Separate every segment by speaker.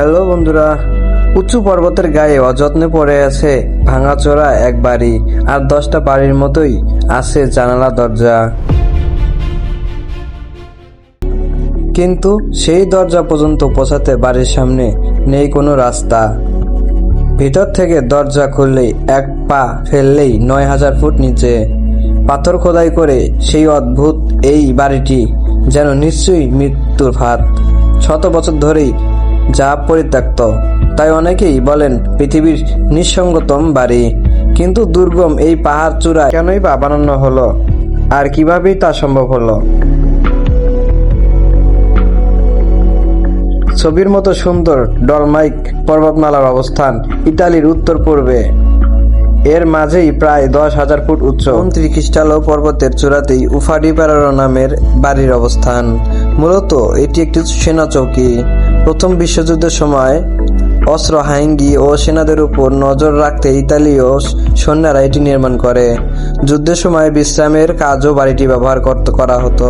Speaker 1: Hello বন্ধুরা উঁচু পর্বতের গায়ে অযত্নে পড়ে আছে ভাঙাচোরা এক বাড়ি আর দশটা বাড়ির মতোই আছে জানালা, দরজা। কিন্তু সেই দরজা পর্যন্ত পৌঁছাতে বাড়ির সামনে নেই কোনো রাস্তা। ভিতর থেকে দরজা খুললেই এক পা ফেললেই নয় হাজার ফুট নিচে। পাথর খোদাই করে সেই অদ্ভুত এই বাড়িটি যেন নিশ্চয়ই মৃত্যুর ফাঁদ। শত বছর ধরেই যা পরিত্যক্ত। তাই অনেকেই বলেন, পৃথিবীর নিঃসঙ্গতম বাড়ি। কিন্তু দুর্গম এই পাহাড় চূড়া কেনই বা বানানো হলো? আর কিভাবেই তা সম্ভব হলো? ছবির মতো সুন্দর ডলমাইক পর্বতমালার অবস্থান ইতালির উত্তর পূর্বে এর মাঝেই প্রায় দশ হাজার ফুট উচ্চ। খ্রিস্টালো পর্বতের চূড়াতেই উফাডি নামের বাড়ির অবস্থান। মূলত এটি একটি সেনা চৌকি। প্রথম বিশ্বযুদ্ধের সময় অস্ত্র হাইঙ্গি ও সেনাদের উপর নজর রাখতে ইতালীয় সৈন্যরা এটি নির্মাণ করে। যুদ্ধের সময় বিশ্রামের কাজও বাড়িটি ব্যবহার করতে, করা হতো।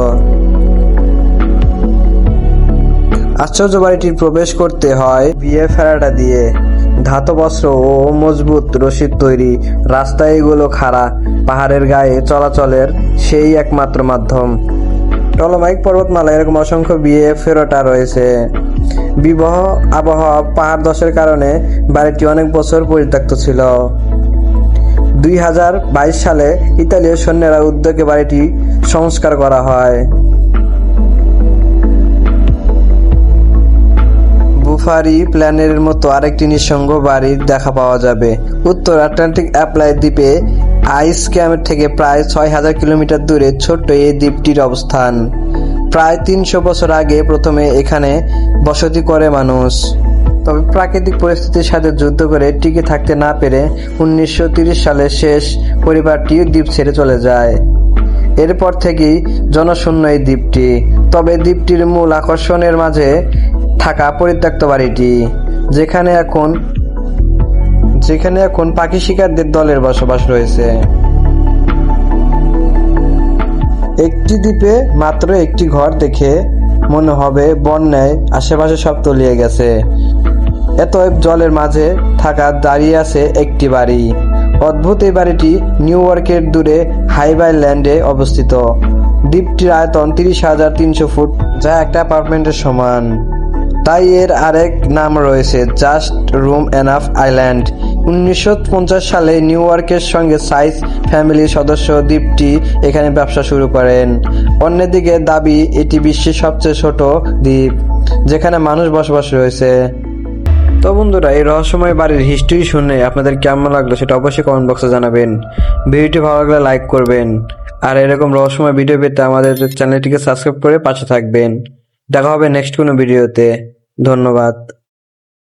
Speaker 1: আশ্চর্য বাড়িটির প্রবেশ করতে হয় বিয়ে ফেরাটা দিয়ে। ধাতব অস্ত্র ও মজবুত রশিদ তৈরি রাস্তায় এগুলো খাড়া, পাহাড়ের গায়ে চলাচলের সেই একমাত্র মাধ্যম। টলমাইক পর্বতমালা এরকম অসংখ্য বিয়ে ফেরোটা রয়েছে। বিবাহ, আবহাওয়া, পাহাড় দশের কারণে বাড়িটি অনেক বছর পরিত্যক্ত ছিল। দুই হাজার বাইশ সালে ইতালীয় সৈন্যরা উদ্যোগে বাড়িটি সংস্কার করা হয়। বুফারি প্ল্যানের মতো আরেকটি নিঃসঙ্গ বাড়ি দেখা পাওয়া যাবে। উত্তর আটলান্টিক অ্যাপ্লাই দ্বীপে আইস ক্যাম্প থেকে প্রায় ছয় হাজার কিলোমিটার দূরে ছোট্ট এই দ্বীপটির অবস্থান। প্রায় তিনশো বছর আগে প্রথমে এখানে বসতি করে মানুষ। তবে প্রাকৃতিক পরিস্থিতির সাথে যুদ্ধ করে টিকে থাকতে না পেরে উনিশশো সালে শেষ পরিবারটি দ্বীপ ছেড়ে চলে যায়। এরপর থেকেই জনশূন্য এই দ্বীপটি। তবে দ্বীপটির মূল আকর্ষণের মাঝে থাকা পরিত্যক্ত বাড়িটি, যেখানে এখন যেখানে এখন পাখি শিকারদের দলের বসবাস রয়েছে। একটি দ্বীপে মাত্র একটি ঘর দেখে মনে হবে বন্যায় আশেপাশে সব তলিয়ে গেছে। এত জলের মাঝে থাকা দাঁড়িয়ে আছে একটি বাড়ি। অদ্ভুত এই বাড়িটি নিউ ইয়র্কের দূরে হাইবাই ল্যান্ডে অবস্থিত। দ্বীপটির আয়তন তিরিশ হাজার তিনশো ফুট, যা একটা অ্যাপার্টমেন্টের সমান। তাই এর আরেক নাম রয়েছে জাস্ট রুম এনাফ আইল্যান্ড। উনিশশো পঞ্চাশ সালে নিউ ইয়র্কের সঙ্গে সাইজ ফ্যামিলির সদস্য দ্বীপটি এখানে ব্যবসা শুরু করেন। অন্যদিকে দাবি, এটি বিশ্বের সবচেয়ে ছোট দ্বীপ, যেখানে মানুষ বসবাস রয়েছে। তো বন্ধুরা, এই রহস্যময় বাড়ির হিস্ট্রি শুনে আপনাদের কেমন লাগল সেটা অবশ্যই কমেন্ট বক্সে জানাবেন। ভিডিওটি ভালো লাগলে লাইক করবেন। আর এরকম রহস্যময় ভিডিও পেতে আমাদের চ্যানেলটিকে সাবস্ক্রাইব করে পাশে থাকবেন। দেখা হবে নেক্সট কোনো ভিডিওতে ধন্যবাদ।